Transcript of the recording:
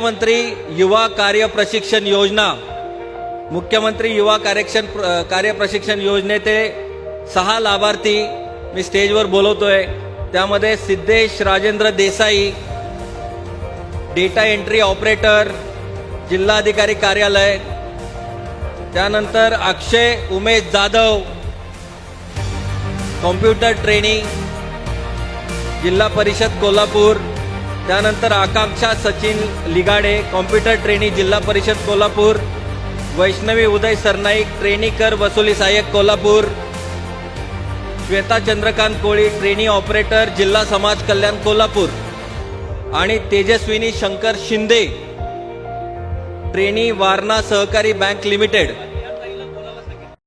मुख्यमंत्री युवा कार्य प्रशिक्षण योजना मुख्यमंत्री युवा कार्यक्षण कार्य प्रशिक्षण योजनेचे सहा लाभार्थी मी स्टेजवर बोलवतोय. त्यामध्ये Siddhesh Rajendra Desai data entry operator जिल्हाधिकारी कार्यालय त्यानंतर अक्षय उमेश जाधव कॉम्प्युटर ट्रेनिंग जिल्हा परिषद कोल्हापूर त्यानंतर Akanksha Sachin Ligade computer trainee Zilla Parishad Kolhapur Vaishnavi Uday Sarnaik trainee कर वसुली सहाय्यक कोल्हापूर श्वेता चंद्रकांत कोळी ट्रेनी ऑपरेटर जिल्हा समाज कल्याण कोल्हापूर आणि तेजस्विनी शंकर शिंदे ट्रेनी वारणा सहकारी बँक लिमिटेड.